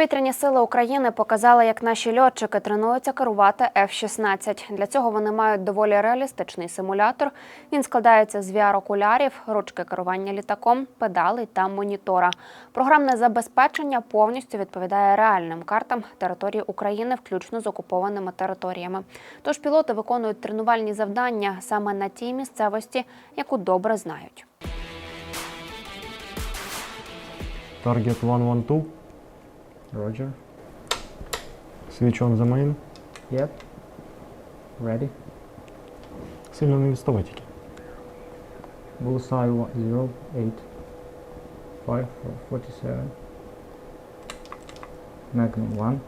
Повітряні сили України показали, як наші льотчики тренуються керувати F-16. Для цього вони мають доволі реалістичний симулятор. Він складається з VR-окулярів, ручки керування літаком, педалей та монітора. Програмне забезпечення повністю відповідає реальним картам території України, включно з окупованими територіями. Тож пілоти виконують тренувальні завдання саме на тій місцевості, яку добре знають. Target 112. Roger. Switch on the main. Yep. Ready. Сильно не відставай тільки. Bullseye one- zero eight five four forty seven. Magnum one.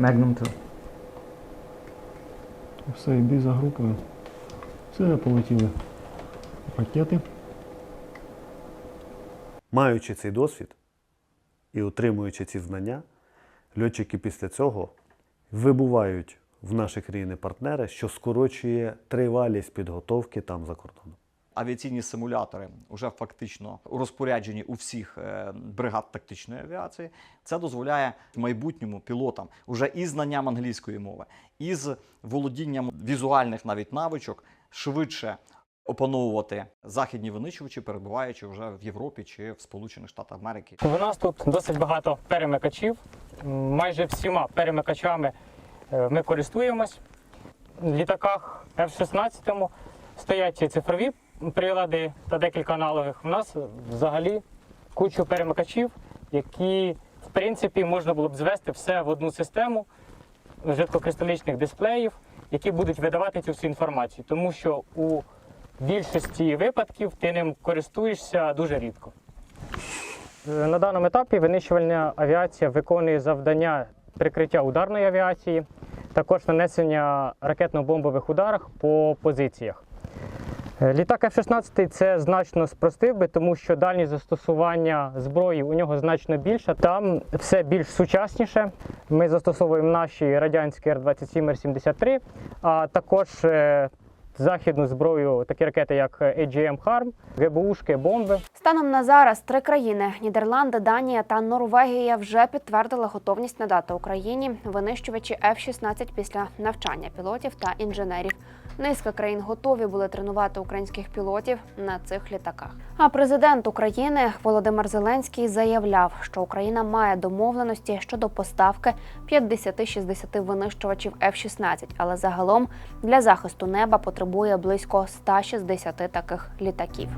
Magnum two. Все, йди за групою. Все, полетіли. Ракети. Маючи цей досвід і отримуючи ці знання, льотчики після цього вибувають в наші країни-партнери, що скорочує тривалість підготовки там за кордоном. Авіаційні симулятори вже фактично у розпорядженні у всіх е, бригад тактичної авіації. Це дозволяє майбутньому пілотам уже із знанням англійської мови, із володінням візуальних навіть навичок швидше опановувати західні винищувачі, перебуваючи вже в Європі чи в Сполучених Штатах Америки. У нас тут досить багато перемикачів. Майже всіма перемикачами е, ми користуємось. В літаках F-16 стоять цифрові прилади та декілька аналогових. У нас взагалі кучу перемикачів, які в принципі можна було б звести все в одну систему жидкокристалічних дисплеїв, які будуть видавати цю всю інформацію, тому що у більшості випадків ти ним користуєшся дуже рідко. Е, На даному етапі винищувальна авіація виконує завдання прикриття ударної авіації, також нанесення ракетно-бомбових ударів по позиціях. Е, Літак F-16 це значно спростив би, тому що дальність застосування зброї у нього значно більша. Там все більш сучасніше. Ми застосовуємо наші радянські Р-27 Р-73, а також е, західну зброю, такі ракети, як AGM «Харм», ГБУшки, бомби. Станом на зараз три країни Нідерланди, Данія та Норвегія вже підтвердили готовність надати Україні винищувачі F-16 після навчання пілотів та інженерів. Низка країн готові були тренувати українських пілотів на цих літаках. А президент України Володимир Зеленський заявляв, що Україна має домовленості щодо поставки 50-60 винищувачів F-16, але загалом для захисту неба потребує близько 160 таких літаків.